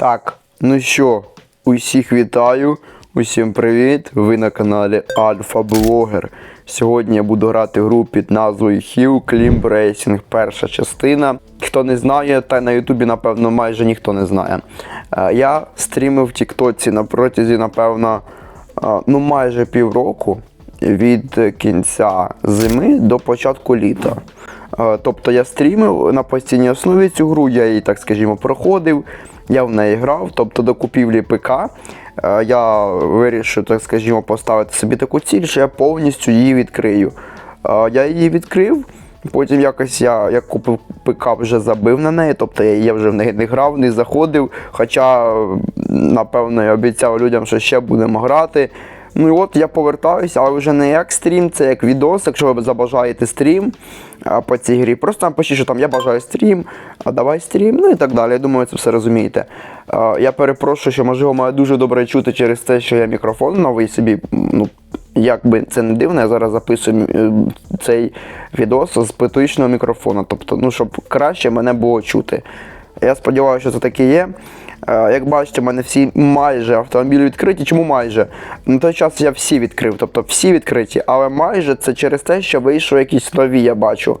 Так, ну що, усіх вітаю, усім привіт! Ви на каналі Альфа Блогер. Сьогодні я буду грати гру під назвою Hill Climb Racing, перша частина. Хто не знає, та на Ютубі, напевно, майже ніхто не знає. Е, Я стрімив в Тіктоці на протязі, напевно, е, ну майже півроку від кінця зими до початку літа. Е, Тобто я стрімив на постійній основі цю гру, я її, так скажімо, проходив, я в неї грав, тобто до купівлі ПК. е, Я вирішив, так скажімо, поставити собі таку ціль, що я повністю її відкрию. Е, Я її відкрив, потім якось я як купив ПК, вже забив на неї, тобто я, вже в неї не грав, не заходив. Хоча, напевно, я обіцяв людям, що ще будемо грати. Ну і от я повертаюся, але вже не як стрім, це як відос, якщо ви забажаєте стрім по цій грі. Просто там пишіть, що там я бажаю стрім, а давай стрім, ну і так далі. Я думаю, це все розумієте. Я перепрошую, що можливо маю дуже добре чути через те, що я мікрофон новий собі. Ну, як би це не дивно, я зараз записую е, цей відос з петичного мікрофона. Тобто, ну, щоб краще мене було чути. Я сподіваюся, що це таке є. Е, Як бачите, в мене всі майже автомобілі відкриті. Чому майже? На той час я всі відкрив, тобто всі відкриті, але майже це через те, що вийшли якісь нові, я бачу.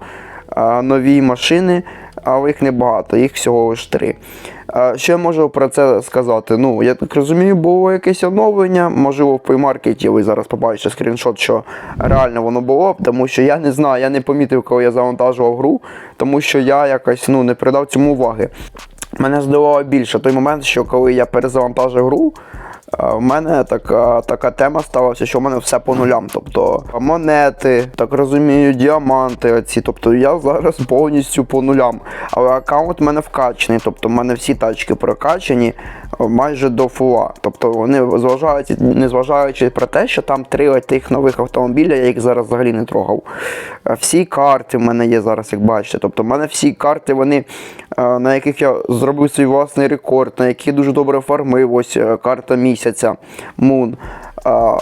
Е, Нові машини, але їх небагато, їх всього лише три. Е, Що я можу про це сказати? Ну, я так розумію, було якесь оновлення. Можливо, в плеймаркеті ви зараз побачите скріншот, що реально воно було, тому що я не знаю, я не помітив, коли я завантажував гру, тому що я якось ну, не придав цьому уваги. Мене здивувало більше той момент, що коли я перезавантажив гру, е, в мене така, така тема сталася, що в мене все по нулям. Тобто монети, так розумію, діаманти. Оці. Тобто я зараз повністю по нулям. Але аккаунт в мене вкачаний, тобто в мене всі тачки прокачані е, майже до фула. Тобто вони зважаючи, не зважаючи про те, що там три тих нових автомобіля, я їх зараз взагалі не трогав. Е, Всі карти в мене є зараз, як бачите. Тобто в мене всі карти, вони, на яких я зробив свій власний рекорд, на які дуже добре фармив. Ось е, карта місяця Moon. Е,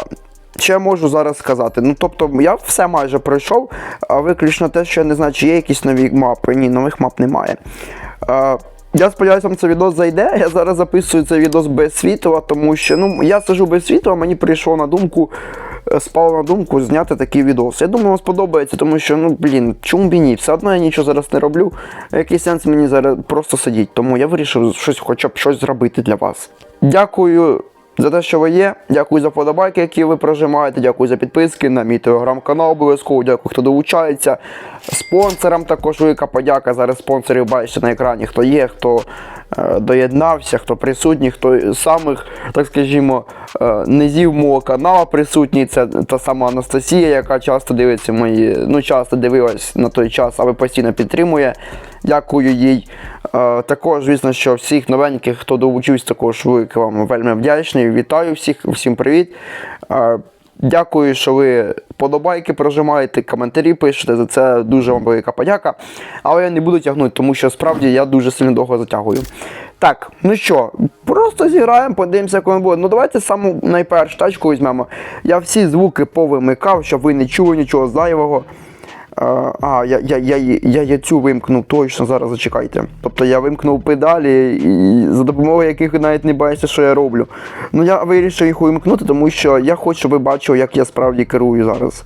Що я можу зараз сказати? Ну, тобто, я все майже пройшов, а виключно те, що я не знаю, чи є якісь нові мапи. Ні, нових мап немає. Е, я сподіваюся, вам цей відос зайде. Я зараз записую цей відос без світла, тому що ну, я сижу без світла, мені прийшло на думку, е, спало на думку зняти такий відос. Я думаю, вам сподобається, тому що, ну, блін, чому б і ні? Все одно я нічого зараз не роблю. Який сенс мені зараз просто сидіти? Тому я вирішив щось, хоча б щось зробити для вас. Дякую за те, що ви є. Дякую за вподобайки, які ви прожимаєте. Дякую за підписки на мій телеграм-канал. Обов'язково дякую, хто долучається. Спонсорам також велика подяка. Зараз спонсорів бачите на екрані, хто є, хто е, доєднався, хто присутній, хто з самих, так скажімо, е, низів мого каналу присутній. Це та сама Анастасія, яка часто дивиться мої, ну часто дивилась на той час, але постійно підтримує. Дякую їй. Е, також, звісно, що всіх новеньких, хто долучився, також велике вам вельми вдячний. Вітаю всіх, всім привіт. Дякую, що ви подобайки прожимаєте, коментарі пишете. За це дуже вам велика подяка. Але я не буду тягнути, тому що справді я дуже сильно довго затягую. Так, ну що, просто зіграємо, подивимося, як воно буде. Ну давайте саму найпершу тачку візьмемо. Я всі звуки повимикав, щоб ви не чули нічого зайвого. А, я, я, я, я, я цю вимкнув, точно зараз зачекайте. Тобто я вимкнув педалі, і за допомогою яких ви навіть не бачите, що я роблю. Ну я вирішив їх вимкнути, тому що я хочу, щоб ви бачили, як я справді керую зараз.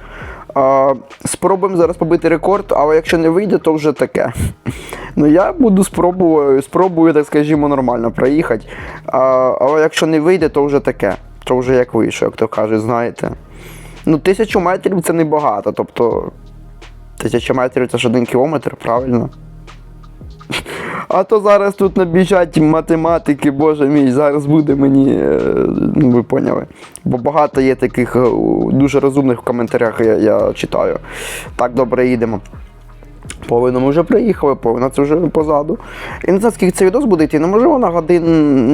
А, спробуємо зараз побити рекорд, але якщо не вийде, то вже таке. Ну я буду спробую, спробую, так скажімо, нормально проїхати. А, але якщо не вийде, то вже таке. То вже як вийшло, як то кажуть, знаєте. Ну, тисячу метрів це небагато, тобто. Тисяча метрів це ж один кілометр, правильно? А то зараз тут набіжать математики, боже мій, зараз буде мені. е, Ну, ви поняли. Бо багато є таких е, дуже розумних в коментарях, я, я читаю. Так, добре, їдемо. Половину ми вже приїхали, половина це вже позаду. І не знаю, скільки цей відос буде йти. Ну, можливо, на годину.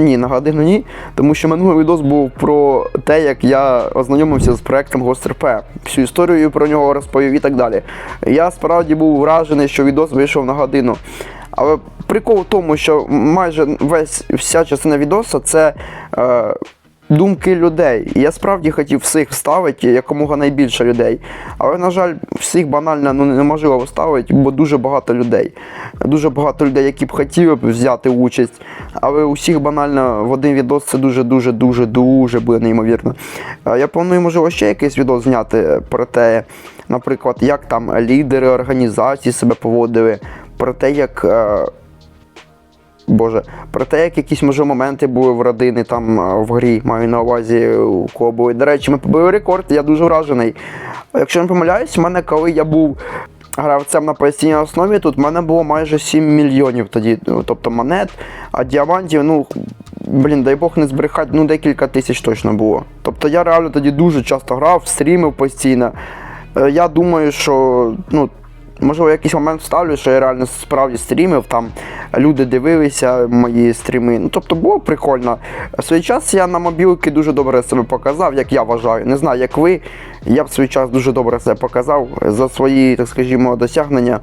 Ні, на годину ні. Тому що минулий відос був про те, як я ознайомився з проектом GhostRP. Всю історію про нього розповів і так далі. Я справді був вражений, що відос вийшов на годину. Але прикол в тому, що майже весь вся частина відоса це. Е, думки людей. І я справді хотів всіх вставити, якомога найбільше людей. Але, на жаль, всіх банально ну, неможливо вставити, бо дуже багато людей. Дуже багато людей, які б хотіли б взяти участь. Але усіх банально в один відос це дуже, дуже, дуже, буде неймовірно. Е, Я планую, можливо, ще якийсь відос зняти про те, наприклад, як там лідери організацій себе поводили, про те, як. Боже, про те, як якісь може моменти були в родини там е, в грі, маю на увазі у кого були. До речі, ми побили рекорд, я дуже вражений. Якщо не помиляюсь, в мене коли я був гравцем на постійній основі, тут в мене було майже 7 мільйонів тоді, ну, тобто монет, а діамантів, ну. Блін, дай Бог не збрехати, ну декілька тисяч точно було. Тобто я реально тоді дуже часто грав, стрімив постійно. Е, Я думаю, що ну, можливо, якийсь момент вставлю, що я реально справді стрімив, там люди дивилися мої стріми. Ну, тобто було прикольно. В свій час я на мобілки дуже добре себе показав, як я вважаю. Не знаю, як ви. Я в свій час дуже добре себе показав за свої, так скажімо, досягнення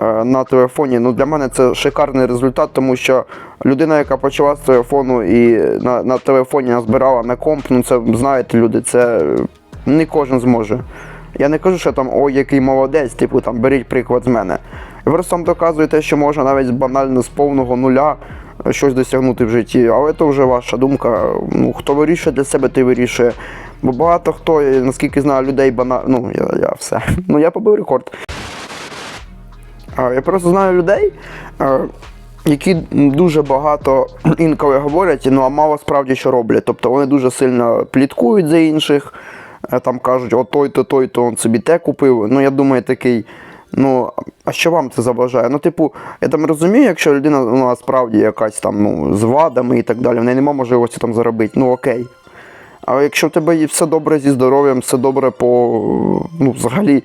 е, на телефоні. Ну, для мене це шикарний результат, тому що людина, яка почала з телефону і на, на телефоні назбирала на комп, ну це знаєте, люди, це не кожен зможе. Я не кажу, що там ой, який молодець, типу там беріть приклад з мене. Я просто вам доказую те, що можна навіть банально з повного нуля щось досягнути в житті. Але це вже ваша думка. Ну, хто вирішує для себе, ти вирішує. Бо багато хто, я наскільки знаю, людей бана... Ну, я, я все. Ну я побив рекорд. Я просто знаю людей, е, які дуже багато інколи говорять, ну а мало справді що роблять. Тобто вони дуже сильно пліткують за інших, е, там кажуть, о той-то, той-то он собі те купив. Ну я думаю, такий. Ну, а що вам це заважає? Ну, типу, я там розумію, якщо людина ну, насправді якась там ну, з вадами і так далі, в неї немає можливості там заробити, ну окей. Але якщо в тебе все добре зі здоров'ям, все добре по ну, взагалі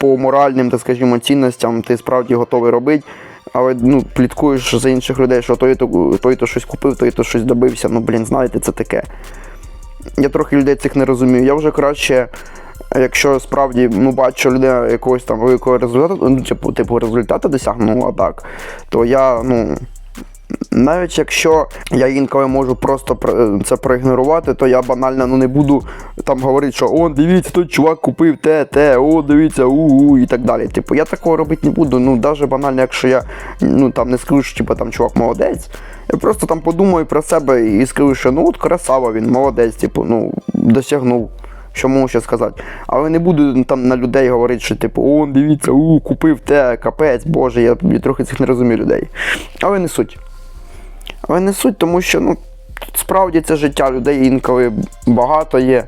по моральним, так скажімо, цінностям, ти справді готовий робити, але ну, пліткуєш за інших людей, що той то, той то щось купив, той то щось добився. Ну, блін, знаєте, це таке. Я трохи людей цих не розумію. Я вже краще, якщо справді ну, бачу людина якогось там великого результату, ну, типу, типу результату досягнула так, то я, ну. Навіть якщо я інколи можу просто це проігнорувати, то я банально ну, не буду там говорити, що о, дивіться, той чувак купив те, те, о, дивіться, у-у, і так далі. Типу, я такого робити не буду. Ну, навіть банально, якщо я ну, там не скажу, що типу, там чувак молодець, я просто там подумаю про себе і скажу, що ну от красава він, молодець, типу, ну, досягнув. Що можу ще сказати. Але не буду там на людей говорити, що типу, о, дивіться, у, купив те, капець, боже, я, я трохи цих не розумію людей. Але не суть. Але не суть, тому що ну, справді це життя людей інколи багато є,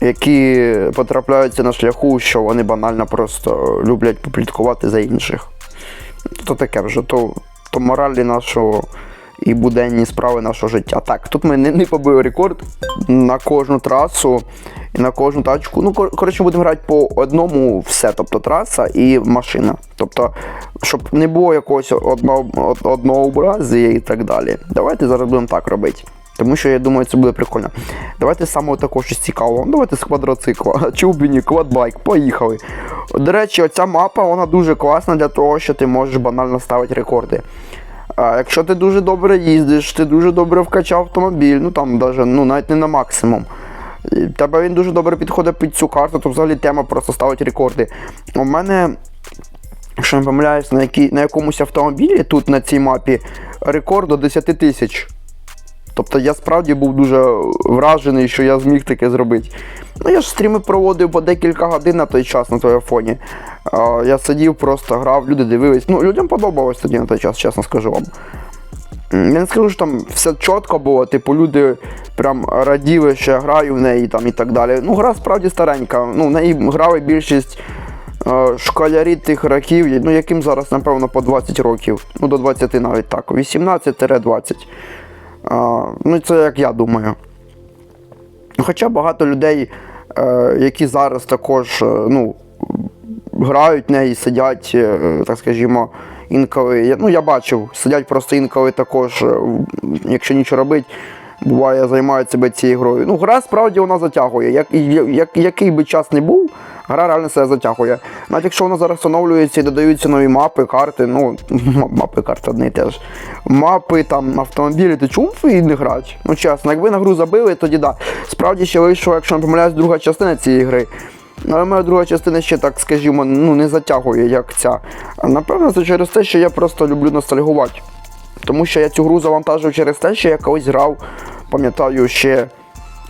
які потрапляються на шляху, що вони банально просто люблять попліткувати за інших. То таке вже, то, то моралі нашого і буденні справи нашого життя. Так, тут ми не, не побили рекорд на кожну трасу і на кожну тачку. Ну, коротше, будемо грати по одному все, тобто траса і машина. Тобто, щоб не було якогось одного, од- однообразія і так далі. Давайте зараз будемо так робити. Тому що я думаю, це буде прикольно. Давайте з самого такого щось цікавого. Ну, Давайте з квадроцикла. Чубіні, квадбайк, поїхали. До речі, оця мапа вона дуже класна для того, що ти можеш банально ставити рекорди. А якщо ти дуже добре їздиш, ти дуже добре вкачав автомобіль, ну там даже, ну навіть не на максимум. Тебе він дуже добре підходить під цю карту, то взагалі тема просто ставить рекорди. У мене, якщо не помиляюсь, на, якій, на якомусь автомобілі тут на цій мапі рекорд до 10 тисяч. Тобто я справді був дуже вражений, що я зміг таке зробити. Ну, я ж стріми проводив по декілька годин на той час на телефоні. А, я сидів, просто грав, люди дивились. Ну, людям подобалось тоді на той час, чесно скажу вам. Я не скажу, що там все чітко було, типу, люди прям раділи, що я граю в неї там і так далі. Ну, гра справді старенька. Ну, в неї грали більшість школярі тих років, ну яким зараз, напевно, по 20 років. Ну, до 20 навіть так. 18-20. Ну, це як я думаю. Хоча багато людей, е, які зараз також е, ну, грають в неї, сидять, е, так скажімо, інколи. Ну, я бачив, сидять просто інколи також, якщо нічого робить, буває, займають себе цією грою. Ну, гра справді вона затягує. Як, як, який би час не був, Гра реально себе затягує. Навіть якщо вона зараз встановлюється і додаються нові мапи, карти, ну, мапи, карти одне і те ж. Мапи, там, автомобілі, ти чув і не грати? Ну чесно, якби на гру забили, тоді да. Справді ще вийшла, якщо не помиляюсь, друга частина цієї гри. Але моя друга частина ще так, скажімо, ну не затягує, як ця. Напевно, це через те, що я просто люблю ностальгувати. Тому що я цю гру завантажив через те, що я колись грав, пам'ятаю, ще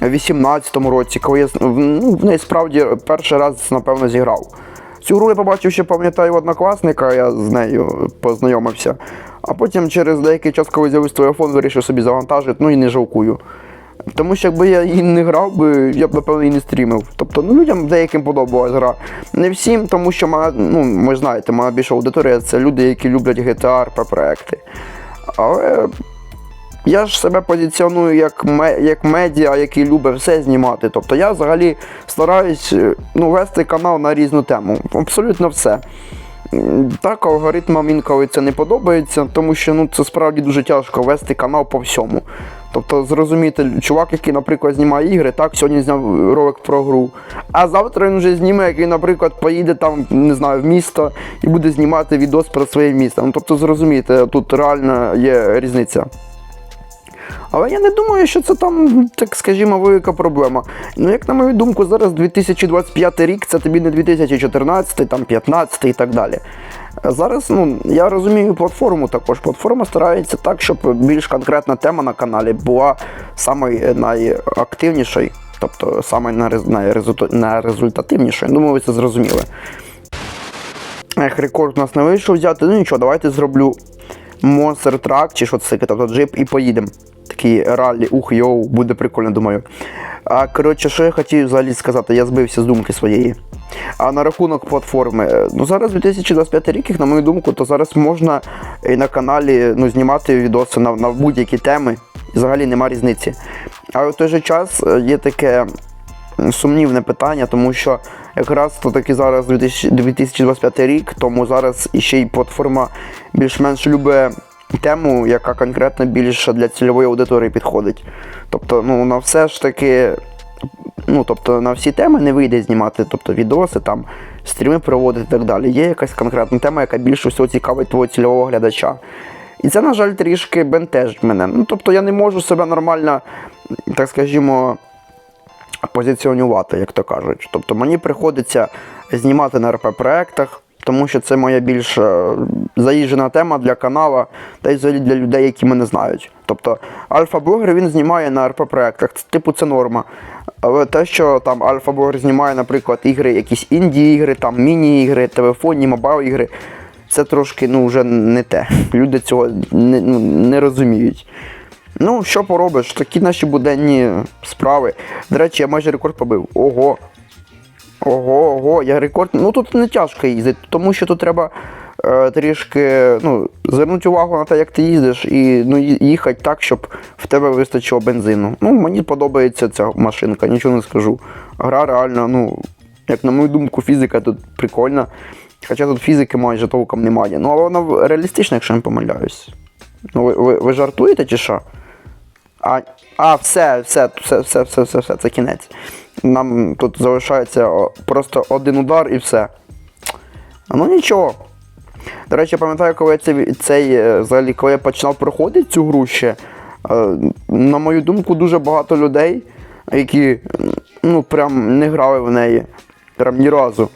в 18-му році, коли я ну, в неї справді перший раз, напевно, зіграв. Цю гру я побачив ще, пам'ятаю, однокласника, я з нею познайомився. А потім через деякий час, коли з'явився телефон, вирішив собі завантажити, ну і не жалкую. Тому що якби я її не грав би, я б напевно і не стрімив. Тобто ну, людям деяким подобалась гра. Не всім, тому що моя, ну, ви знаєте, моя більша аудиторія це люди, які люблять GTA RP проекти. Але я ж себе позиціоную як, як медіа, який любить все знімати. Тобто я взагалі стараюсь е, ну, вести канал на різну тему. Абсолютно все. Так, алгоритмам інколи це не подобається, тому що ну, це справді дуже тяжко вести канал по всьому. Тобто зрозуміти, чувак, який, наприклад, знімає ігри, так, сьогодні зняв ролик про гру. А завтра він вже зніме, який, наприклад, поїде там, не знаю, в місто і буде знімати відос про своє місто. Ну, тобто, зрозумієте, тут реально є різниця. Але я не думаю, що це там, так скажімо, велика проблема. Ну, як на мою думку, зараз 2025 рік це тобі не 2014, там 15 і так далі. Зараз, ну, я розумію платформу також. Платформа старається так, щоб більш конкретна тема на каналі була саме найактивнішою, тобто саме найрезультативнішою. Думаю, ви це зрозуміли. Ех, рекорд у нас не вийшов взяти. Ну нічого, давайте зроблю Monster Truck чи що це тобто джип і поїдемо. Такий раллі, ух, йоу, буде прикольно, думаю. А коротше, що я хотів взагалі сказати, я збився з думки своєї. А на рахунок платформи, е, ну зараз 2025 рік, як на мою думку, то зараз можна і на каналі ну, знімати відоси на, на будь-які теми. І взагалі нема різниці. Але в той же час е, є таке сумнівне питання, тому що якраз то таки зараз 2025 рік, тому зараз іще й платформа більш-менш любить тему, яка конкретно більше для цільової аудиторії підходить. Тобто, ну на все ж таки, ну тобто на всі теми не вийде знімати, тобто відоси, там, стріми проводити і так далі. Є якась конкретна тема, яка більше всього цікавить твого цільового глядача. І це, на жаль, трішки бентежить мене. Ну, тобто я не можу себе нормально, так скажімо, позиціонувати, як то кажуть. Тобто мені приходиться знімати на РП-проектах, тому що це моя більш е, заїжджена тема для канала, та й взагалі для людей, які мене знають. Тобто альфа-блогер він знімає на РП-проектах, типу це норма. Але те, що там альфа-блогер знімає, наприклад, ігри, якісь інді-ігри, там міні-ігри, телефонні, мобайл-ігри, це трошки ну, вже не те. Люди цього не, ну, не розуміють. Ну, що поробиш, такі наші буденні справи. До речі, я майже рекорд побив. Ого. Ого, ого, я рекорд. Ну тут не тяжко їздити, тому що тут треба е, трішки ну, звернути увагу на те, як ти їздиш, і ну, їхати так, щоб в тебе вистачило бензину. Ну, мені подобається ця машинка, нічого не скажу. Гра реально, ну, як на мою думку, фізика тут прикольна. Хоча тут фізики майже толком немає. Ну, але вона реалістична, якщо не помиляюсь. Ну, ви, ви, ви жартуєте чи що? А, а все, все, все, все, все, все, все, це кінець. Нам тут залишається просто один удар і все. Ну нічого. До речі, я пам'ятаю, коли я цей, цей е, взагалі, коли я починав проходити цю гру ще, е, на мою думку, дуже багато людей, які ну, прям не грали в неї. Прям ні разу.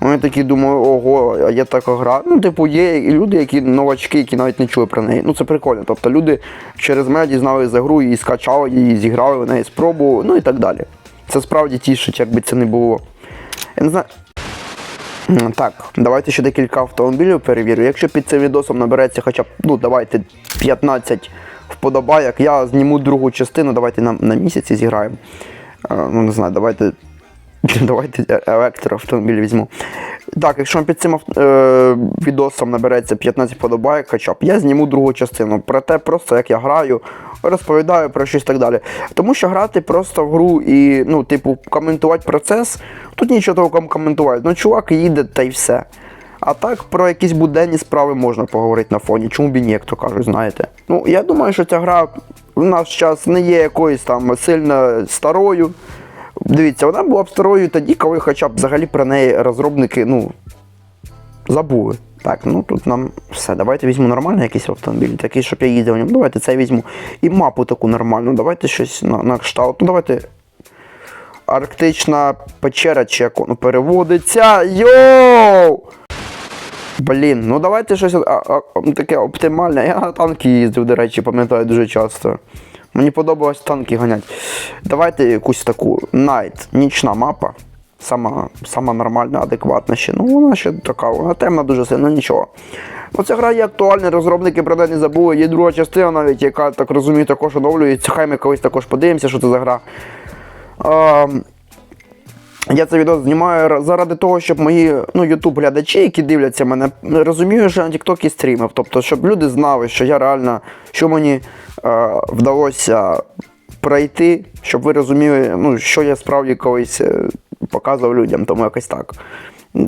Вони такі думали, ого, а є така гра. Ну, типу, є люди, які новачки, які навіть не чули про неї. Ну це прикольно. Тобто люди через мене дізнали за гру і скачали її, зіграли в неї, спробували, ну і так далі. Це справді тішить, якби це не було. Я не знаю. Так, давайте ще декілька автомобілів перевірю. Якщо під цим відосом набереться хоча б, ну давайте 15 вподобайок, я зніму другу частину, давайте на, на місяці зіграємо. Е, ну не знаю, давайте. Давайте електроавтомобіль візьму. Так, якщо під цим ав- е, відосом набереться 15 вподобайок хоча б, я зніму другу частину. Про те, просто як я граю, розповідаю про щось так далі. Тому що грати просто в гру і, ну, типу, коментувати процес, тут нічого толком коментувати. Ну, чувак їде та й все. А так про якісь буденні справи можна поговорити на фоні. Чому б і ні, як то кажуть, знаєте. Ну, я думаю, що ця гра в наш час не є якоюсь там сильно старою. Дивіться, вона була б старою тоді, коли хоча б взагалі про неї розробники, ну, забули. Так, ну тут нам все. Давайте візьму нормальний якийсь автомобіль, такий, щоб я їздив в ньому. Давайте це візьму. І мапу таку нормальну. Давайте щось на, на кшталт. Ну давайте. Арктична печера, чи як воно переводиться. Йоу! Блін, ну давайте щось а, а, таке оптимальне. Я на танки їздив, до речі, пам'ятаю дуже часто. Мені подобалось танки ганять. Давайте якусь таку Night, нічна мапа. Сама, сама нормальна, адекватна ще. Ну, вона ще така, вона темна дуже сильно, нічого. Ну, ця гра є актуальна, розробники про не забули. Є друга частина навіть, яка, так розумію, також оновлюється. Хай ми колись також подивимося, що це за гра. А, я це відео знімаю заради того, щоб мої ну, YouTube глядачі, які дивляться мене, розуміють, що я на TikTok стрімив. Тобто, щоб люди знали, що я реально, що мені е, вдалося пройти, щоб ви розуміли, ну, що я справді колись е, показував людям, тому якось так.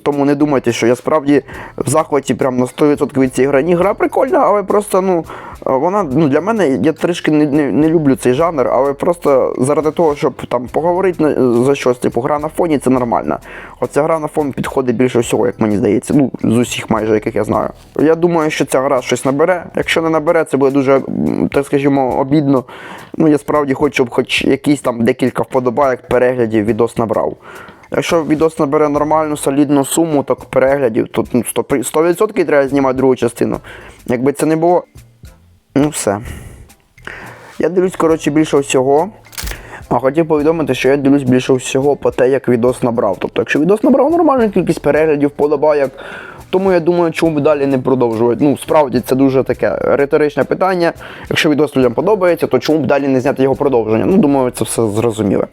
Тому не думайте, що я справді в захваті прям на 100% від цієї гри. Ні, гра прикольна, але просто ну, е, вона ну, для мене, я трішки не, не, не люблю цей жанр, але просто заради того, щоб там поговорити за щось, типу, гра на фоні, це нормально. Оця гра на фон підходить більше всього, як мені здається. Ну, з усіх майже, яких я знаю. Я думаю, що ця гра щось набере. Якщо не набере, це буде дуже, так скажімо, обідно. Ну, я справді хочу, щоб хоч якісь там декілька вподобайок переглядів відос набрав. Якщо відос набере нормальну солідну суму, так переглядів, то ну, 100%, 100% треба знімати другу частину. Якби це не було. Ну все. Я дивлюсь, коротше, більше всього. А хотів повідомити, що я дивлюсь більше всього по те, як відос набрав. Тобто, якщо відос набрав нормальну кількість переглядів, подобайок, тому я думаю, чому б далі не продовжувати. Ну, справді це дуже таке риторичне питання. Якщо відос людям подобається, то чому б далі не зняти його продовження? Ну, думаю, це все зрозуміло.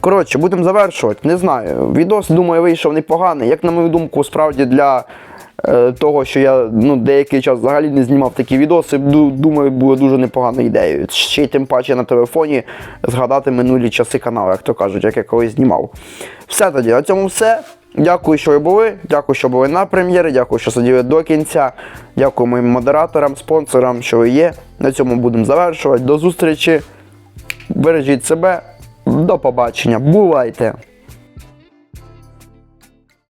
Коротше, будемо завершувати. Не знаю. Відос, думаю, вийшов непоганий. Як на мою думку, справді для е, того, що я ну, деякий час взагалі не знімав такі відоси, ду- думаю, було дуже непоганою ідеєю. Ще й тим паче на телефоні згадати минулі часи каналу, як то кажуть, як я колись знімав. Все тоді, на цьому все. Дякую, що ви були. Дякую, що були на прем'єрі. Дякую, що сиділи до кінця. Дякую моїм модераторам, спонсорам, що ви є. На цьому будемо завершувати. До зустрічі. Бережіть себе. До побачення. Бувайте!